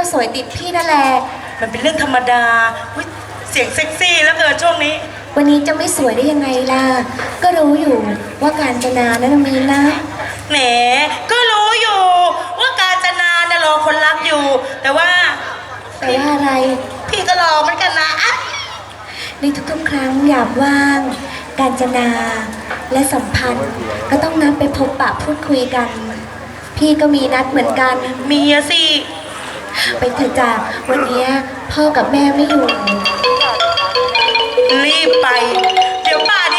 ติดพี่นั่นแหละ มันเป็นเรื่องธรรมดาอุ๊ยเสียงเซ็กซี่แล้วเกินช่วงนี้ วันนี้จะไม่สวยได้ยังไงล่ะ ก็รู้อยู่ว่าการจนานั้นมีนะ แหม ก็รู้อยู่ ว่าการจนาเนี่ยรอคนรักอยู่ แต่ว่าแต่ว่าอะไร พี่ก็รอเหมือนกันนะอะในทุกๆ ครั้งอยากว่าง การจนาและสัมพันธ์ ก็ต้องนัดไปพบปะพูดคุยกัน พี่ก็มีนัดเหมือนกัน มีอะสิ ไปเถอะจ้ะวันนี้พ่อกับแม่ไม่อยู่ รีบไป เดี๋ยวป่าน